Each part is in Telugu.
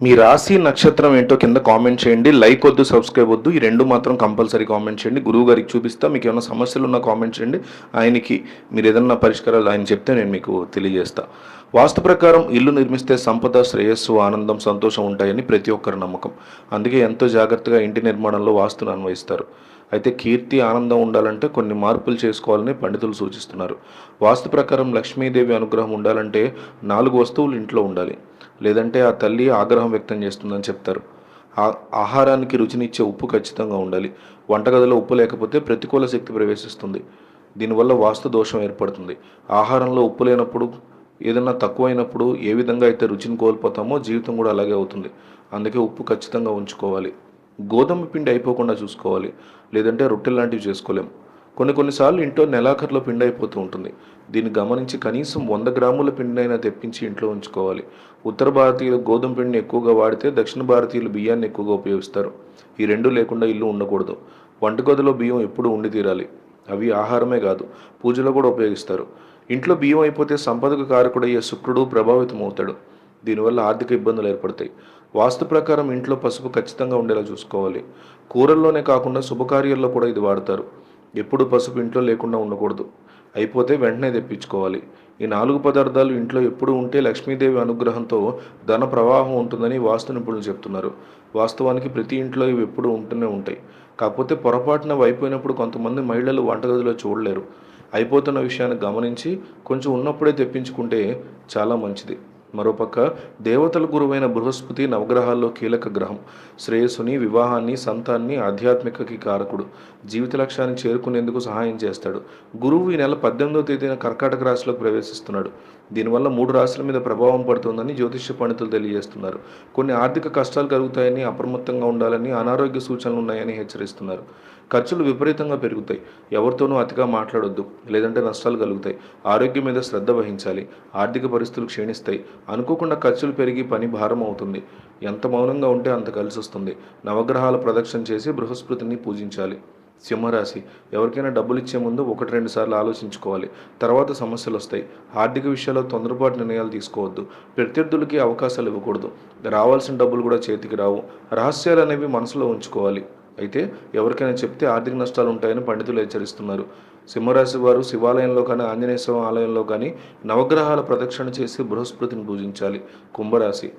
మీ రాశి నక్షత్రం ఏంటో కింద కామెంట్ చేయండి. లైక్ వద్దు సబ్స్క్రైబ్ వద్దు. ఈ రెండు మాత్రం కంపల్సరీ కామెంట్ చేయండి. గురువు గారికి చూపిస్తా. మీకు ఏమైనా సమస్యలు ఉన్నా కామెంట్ చేయండి. ఆయనకి మీరు ఏదన్నా పరిష్కారాలు ఆయన చెప్తే నేను మీకు తెలియజేస్తా. వాస్తు ప్రకారం ఇల్లు నిర్మిస్తే సంపద శ్రేయస్సు ఆనందం సంతోషం ఉంటాయని ప్రతి ఒక్కరి నమ్మకం. అందుకే ఎంతో జాగ్రత్తగా ఇంటి నిర్మాణంలో వాస్తును అన్వయిస్తారు. అయితే కీర్తి ఆనందం ఉండాలంటే కొన్ని మార్పులు చేసుకోవాలని పండితులు సూచిస్తున్నారు. వాస్తు ప్రకారం లక్ష్మీదేవి అనుగ్రహం ఉండాలంటే నాలుగు వస్తువులు ఇంట్లో ఉండాలి. లేదంటే ఆ తల్లి ఆగ్రహం వ్యక్తం చేస్తుందని చెప్తారు. ఆ- ఆహారానికి రుచినిచ్చే ఉప్పు ఖచ్చితంగా ఉండాలి. వంటగదిలో ఉప్పు లేకపోతే ప్రతికూల శక్తి ప్రవేశిస్తుంది. దీనివల్ల వాస్తు దోషం ఏర్పడుతుంది. ఆహారంలో ఉప్పు లేనప్పుడు ఏదైనా తక్కువైనప్పుడు ఏ విధంగా అయితే రుచిని కోల్పోతామో జీవితం కూడా అలాగే అవుతుంది. అందుకే ఉప్పు ఖచ్చితంగా ఉంచుకోవాలి. గోధుమ పిండి అయిపోకుండా చూసుకోవాలి లేదంటే రొట్టెలు లాంటివి చేసుకోలేం. కొన్ని కొన్నిసార్లు ఇంట్లో నెలాఖరులో పిండి అయిపోతూ ఉంటుంది. దీన్ని గమనించి కనీసం వంద గ్రాముల పిండినైనా తెప్పించి ఇంట్లో ఉంచుకోవాలి. ఉత్తర భారతీయులు గోధుమ పిండిని ఎక్కువగా వాడితే దక్షిణ భారతీయులు బియ్యాన్ని ఎక్కువగా ఉపయోగిస్తారు. ఈ రెండు లేకుండా ఇల్లు ఉండకూడదు. వంటగదిలో బియ్యం ఎప్పుడూ ఉండి తీరాలి. అవి ఆహారమే కాదు పూజలో కూడా ఉపయోగిస్తారు. ఇంట్లో బియ్యం అయిపోతే సంపదకు కారకుడయ్యే శుక్రుడు ప్రభావితం అవుతాడు దీనివల్ల ఆర్థిక ఇబ్బందులు ఏర్పడతాయి. వాస్తు ప్రకారం ఇంట్లో పసుపు ఖచ్చితంగా ఉండేలా చూసుకోవాలి. కూరల్లోనే కాకుండా శుభకార్యాల్లో కూడా ఇది వాడతారు. ఎప్పుడు పసుపు ఇంట్లో లేకుండా ఉండకూడదు. అయిపోతే వెంటనే తెప్పించుకోవాలి. ఈ నాలుగు పదార్థాలు ఇంట్లో ఎప్పుడు ఉంటే లక్ష్మీదేవి అనుగ్రహంతో ధన ప్రవాహం ఉంటుందని వాస్తు నిపుణులు చెప్తున్నారు. వాస్తవానికి ప్రతి ఇంట్లో ఇవి ఎప్పుడు ఉంటూనే ఉంటాయి. కాకపోతే పొరపాటున అయిపోయినప్పుడు కొంతమంది మహిళలు వంటగదిలో చూడలేరు. అయిపోతున్న విషయాన్ని గమనించి కొంచెం ఉన్నప్పుడే తెప్పించుకుంటే చాలా మంచిది. మరోపక్క దేవతల గురువైన బృహస్పతి నవగ్రహాల్లో కీలక గ్రహం. శ్రేయస్సుని వివాహాన్ని సంతాన్ని ఆధ్యాత్మికకి కారకుడు. జీవిత లక్ష్యాన్ని చేరుకునేందుకు సహాయం చేస్తాడు. గురువు ఈ నెల పద్దెనిమిదో తేదీన కర్కాటక రాశిలోకి ప్రవేశిస్తున్నాడు. దీనివల్ల మూడు రాశుల మీద ప్రభావం పడుతుందని జ్యోతిష్య పండితులు తెలియజేస్తున్నారు. కొన్ని ఆర్థిక కష్టాలు కలుగుతాయని అప్రమత్తంగా ఉండాలని అనారోగ్య సూచనలు ఉన్నాయని హెచ్చరిస్తున్నారు. ఖర్చులు విపరీతంగా పెరుగుతాయి. ఎవరితోనూ అతిగా మాట్లాడొద్దు. లేదంటే నష్టాలు కలుగుతాయి. ఆరోగ్యం మీద శ్రద్ధ వహించాలి. ఆర్థిక పరిస్థితులు క్షీణిస్తాయి. అనుకోకుండా ఖర్చులు పెరిగి పని భారం అవుతుంది. ఎంత మౌనంగా ఉంటే అంత కలిసి వస్తుంది. నవగ్రహాల ప్రదక్షిణ చేసి బృహస్పతిని పూజించాలి. సింహరాశి ఎవరికైనా డబ్బులు ఇచ్చే ముందు ఒకటి రెండు సార్లు ఆలోచించుకోవాలి. తర్వాత సమస్యలు వస్తాయి. ఆర్థిక విషయాల్లో తొందరపాటు నిర్ణయాలు తీసుకోవద్దు. ప్రత్యర్థులకి అవకాశాలు ఇవ్వకూడదు. రావాల్సిన డబ్బులు కూడా చేతికి రావు. రహస్యాలు అనేవి మనసులో ఉంచుకోవాలి. అయితే ఎవరికైనా చెప్తే ఆర్థిక నష్టాలు ఉంటాయని పండితులు హెచ్చరిస్తున్నారు. సింహరాశి వారు శివాలయంలో కానీ ఆంజనేయ స్వామి ఆలయంలో కానీ నవగ్రహాల ప్రదక్షిణ చేసి బృహస్పతిని పూజించాలి. కుంభరాశి.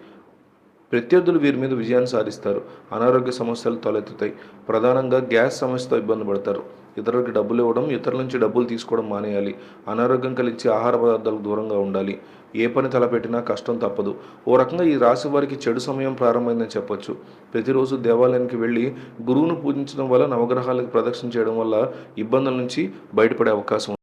ప్రత్యర్థులు వీరి మీద విజయాన్ని సాధిస్తారు. అనారోగ్య సమస్యలు తలెత్తుతాయి. ప్రధానంగా గ్యాస్ సమస్యతో ఇబ్బంది పడతారు. ఇతరులకు డబ్బులు ఇవ్వడం ఇతరుల నుంచి డబ్బులు తీసుకోవడం మానేయాలి. అనారోగ్యం కలిగించే ఆహార పదార్థాలకు దూరంగా ఉండాలి. ఏ పని తలపెట్టినా కష్టం తప్పదు. ఓ రకంగా ఈ రాశి వారికి చెడు సమయం ప్రారంభమైందని చెప్పొచ్చు. ప్రతిరోజు దేవాలయానికి వెళ్ళి గురువును పూజించడం వల్ల నవగ్రహాలకు ప్రదక్షిణ చేయడం వల్ల ఇబ్బందుల నుంచి బయటపడే అవకాశం ఉంది.